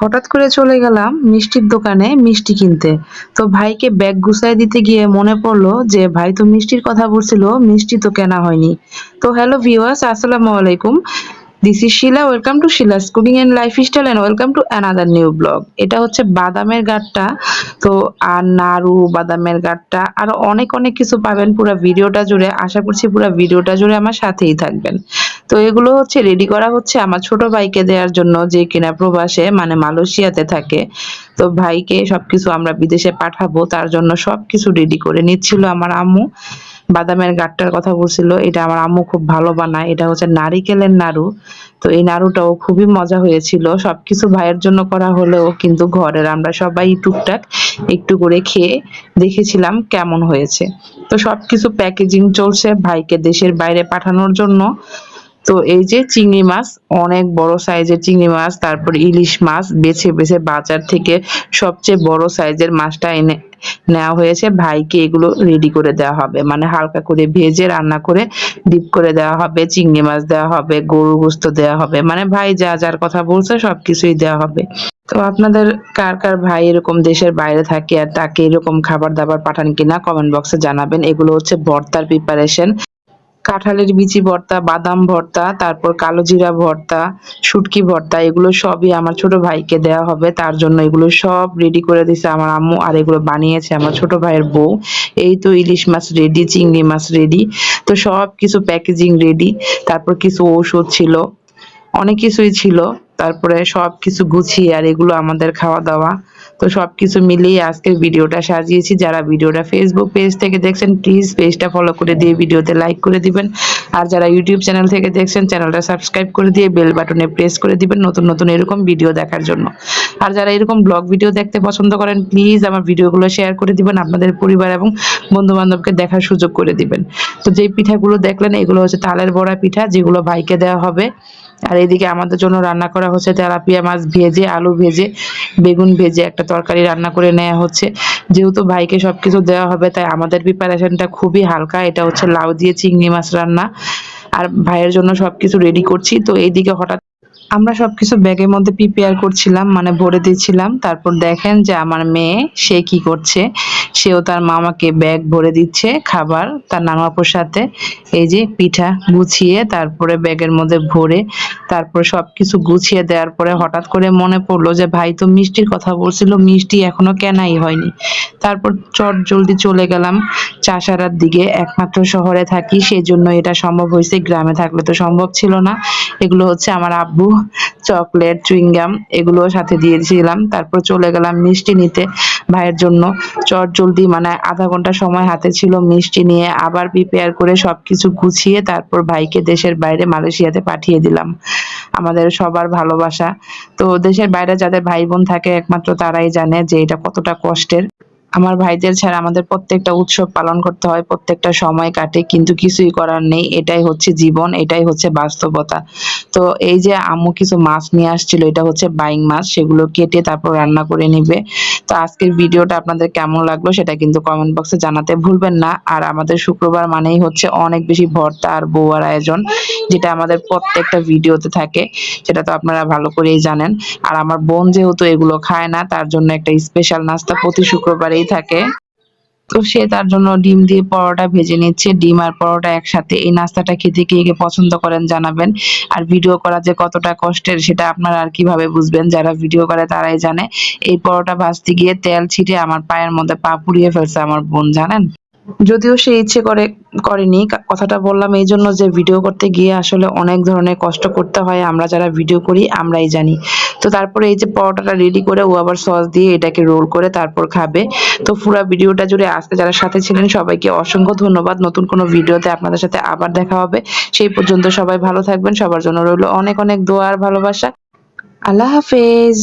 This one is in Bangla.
হঠাৎ করে চলে গেলাম মিষ্টির দোকানে মিষ্টি কিনতে। তো ভাইকে ব্যাগ গুছাই দিতে গিয়ে মনে পড়ল যে, ভাই তো মিষ্টির কথা বলছিল, মিষ্টি তো কেনা হয়নি। তো হ্যালো ভিউয়ার্স, আসসালামু আলাইকুম। This is Shila welcome to Shila's cooking and lifestyle and welcome to another new blog এটা হচ্ছে বাদামের গাঠটা তো আর নাড়ু, বাদামের গাঠটা আর অনেক অনেক কিছু পাবেন পুরো ভিডিওটা জুড়ে। আশা করছি পুরো ভিডিওটা জুড়ে আমার সাথেই থাকবেন। তো এগুলো হচ্ছে রেডি করা হচ্ছে আমার ছোট ভাইকে দেওয়ার জন্য যে কিনা প্রবাসে মানে মালয়েশিয়াতে থাকে। তো ভাইকে সবকিছু আমরা বিদেশে পাঠাবো, তার জন্য সবকিছু রেডি করে নিচ্ছিল আমার আম্মু। বাদামের গাঠটার কথা বলছিল, এটা আমার আম্মু খুব ভালো বানায়, এটা হচ্ছে নারিকেলের নাড়ু। তো এই নাড়ুটাও খুবই মজা হয়েছিল, সবকিছু ভাইয়ের জন্য করা হলেও কিন্তু ঘরের আমরা সবাই টুকটাক একটু করে খেয়ে দেখেছিলাম কেমন হয়েছে। তো সবকিছু প্যাকেজিং চলছে ভাইকে দেশের বাইরে পাঠানোর জন্য। তো এই যে চিংড়ি মাছ, অনেক বড় সাইজের চিংড়ি মাছ, তারপর ইলিশ মাছ বেছে বেছে বাজার থেকে সবচেয়ে বড় সাইজের মাছটা এনে, নেওয়া হয়েছে। ভাইকে এগুলো রেডি করে দেওয়া হবে। মানে হালকা করে ভেজে রান্না করে ডিপ করে দেওয়া হবে, চিংড়ি মাছ দেওয়া হবে গরু গোস্ত দেওয়া হবে। মানে ভাই যা যার কথা বলছে সবকিছুই দেওয়া হবে। তো আপনাদের কার কার ভাই এরকম দেশের বাইরে থাকে আর তাকে এরকম খাবার দাবার পাঠান কিনা কমেন্ট বক্সে জানাবেন। এগুলো হচ্ছে ভর্তার প্রিপারেশন কাঁঠালের বিচি ভর্তা, বাদাম ভর্তা, তারপর কালো জিরা ভর্তা, শুটকি ভর্তা, এগুলো সবই আমার ছোট ভাইকে দেওয়া হবে। তার জন্য এগুলো সব রেডি করে দিছে আমার আম্মু আর এগুলো বানিয়েছে আমার ছোট ভাইয়ের বউ। এই তো ইলিশ মাছ রেডি চিংড়ি মাছ রেডি তো সব কিছু প্যাকেজিং রেডি তারপর কিছু ওষুধ ছিল, অনেক কিছুই ছিল। তারপরে সব কিছু গুছিয়ে আর এগুলো আমাদের খাওয়া দাওয়া। তো সবকিছু মিলিয়ে আজকের ভিডিওটা সাজিয়েছি। যারা ভিডিওটা ফেসবুক পেজ থেকে দেখছেন প্লিজ পেজটা ফলো করে দিয়ে ভিডিওতে লাইক করে দিবেন। আর যারা ইউটিউব চ্যানেল থেকে দেখছেন চ্যানেলটা সাবস্ক্রাইব করে দিয়ে বেল বাটনে প্রেস করে দিবেন নতুন নতুন এরকম ভিডিও দেখার জন্য। আর যারা এরকম ব্লগ ভিডিও দেখতে পছন্দ করেন প্লিজ আমার ভিডিওগুলো শেয়ার করে দিবেন, আপনাদের পরিবার এবং বন্ধু বান্ধবকে দেখার সুযোগ করে দিবেন। তো যেই পিঠাগুলো দেখলেন, এগুলো হচ্ছে তালের বড়া পিঠা, যেগুলো ভাইকে দেওয়া হবে। আর এদিকে আমাদের জন্য রান্না করা হচ্ছে তেলাপিয়া মাছ ভেজে, আলু ভেজে, বেগুন ভেজে একটা তরকারি রান্না করে নেওয়া হচ্ছে। যেহেতু ভাইকে সব কিছু দেওয়া হবে, তাই আমাদের প্রিপারেশনটা খুবই হালকা। এটা হচ্ছে লাউ দিয়ে চিংড়ি মাছ রান্না। আর ভাইয়ের জন্য সব কিছু রেডি করছি। তো এইদিকে হঠাৎ আমরা সবকিছু ব্যাগের মধ্যে প্রিপেয়ার করছিলাম মানে ভরে দিচ্ছিলাম। তারপর দেখেন যে আমার মেয়ে, সে কি করছে? সেও তার মামাকে ব্যাগ ভরে দিচ্ছে, খাবার, তার নামাপুর সাথে। এই যে পিঠা গুছিয়ে তারপরে ব্যাগের মধ্যে ভরে, তারপরে সব কিছু গুছিয়ে দেওয়ার পরে হঠাৎ করে মনে পড়ল যে, ভাই, তো মিষ্টির কথা বলছিল, মিষ্টি এখনও কেনাই হয়নি। তারপর চট জলদি চলে গেলাম চাষারার দিকে। একমাত্র শহরে থাকি সেই জন্য এটা সম্ভব হয়েছে। গ্রামে থাকলে তো সম্ভব ছিল না। এগুলো হচ্ছে আমার আব্বু। চকলেট, চুইংগাম এগুলো সাথে দিয়েছিলাম। তারপর চলে গেলাম মিষ্টি নিতে। ভাইয়ের জন্য চট জলদি মানে আধা ঘণ্টা সময় হাতে ছিল মিষ্টি নিয়ে আবার প্রিপেয়ার করে সবকিছু গুছিয়ে তারপর ভাইকে দেশের বাইরে মালয়েশিয়াতে পাঠিয়ে দিলাম। আমাদের সবার ভালোবাসা। তো দেশের বাইরে যাদের ভাই বোন থাকে, একমাত্র তারাই জানে যে এটা কতটা কষ্টের। আমার ভাইদের ছাড়া আমাদের প্রত্যেকটা উৎসব পালন করতে হয়, প্রত্যেকটা সময় কাটে, কিন্তু কিছুই করার নেই। এটাই হচ্ছে জীবন, এটাই হচ্ছে বাস্তবতা। তো এই যে আম্মু কিছু মাছ নিয়ে আসছিল, এটা হচ্ছে বাইং মাছ, সেগুলো কেটে তারপর রান্না করে নিবে। তো আজকের ভিডিওটা আপনাদের কেমন লাগল সেটা কিন্তু কমেন্ট বক্সে জানাতে ভুলবেন না। আর আমাদের শুক্রবার মানেই হচ্ছে অনেক বেশি ভর্তা আর বউয়ার আয়োজন, যেটা আমাদের প্রত্যেকটা ভিডিওতে থাকে, সেটা তো আপনারা ভালো করেই জানেন। আর আমার বোন যেহেতু এগুলো খায় না, তার জন্য একটা স্পেশাল নাস্তা প্রতি শুক্রবারেই থাকে। তো সে তার জন্য ডিম দিয়ে পরোটা ভেজে নিচ্ছে। ডিম আর পরোটা একসাথে। এই নাস্তাটা খেতে কে কে পছন্দ করেন জানাবেন। আর ভিডিও করা যে কতটা কষ্টের, সেটা আপনারা আর কীভাবে বুঝবেন? যারা ভিডিও করে তারাই জানে। এই পরোটা ভাজতে গিয়ে তেল ছিটে আমার পায়ের মধ্যে পা পুড়িয়ে ফেলছে আমার বোন, জানেন? যদিও সে ইচ্ছে করে করেনি। কথাটা বললাম এই জন্য যে ভিডিও করতে গিয়ে আসলে অনেক ধরনের কষ্ট করতে হয়। আমরা যারা ভিডিও করি, আমরাই জানি। তো তারপরে এই যে পরোটাটা রেডি করে ও আবার সস দিয়ে এটাকে রোল করে তারপর খাবে। তো পুরো ভিডিওটা জুড়ে আজকে যারা সাথে ছিলেন, সবাইকে অসংখ্য ধন্যবাদ। নতুন কোনো ভিডিওতে আপনাদের সাথে আবার দেখা হবে। সেই পর্যন্ত সবাই ভালো থাকবেন। সবার জন্য রইল অনেক অনেক দোয়া আর ভালোবাসা। আল্লাহ হাফেজ।